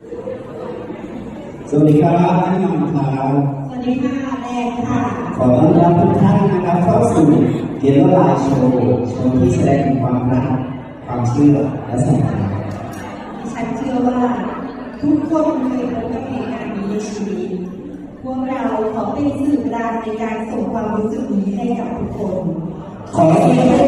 สวัสดีครับท่านผู้ชมครับสวัสดีค่ะแดงค่ะ ขอต้อนรับทุกท่านนะครับเข้าสู่เกมไลน์โชว์โชว์ที่แสดงถึงความรักความเชื่อและศรัทธาฉันเชื่อว่าทุกคนเคยพบกับเหตุการณ์นี้ในชีวิต พวกเราขอเป็นสื่อกลางในการส่งความรู้สึกนี้ให้กับทุกคน ขอเสียง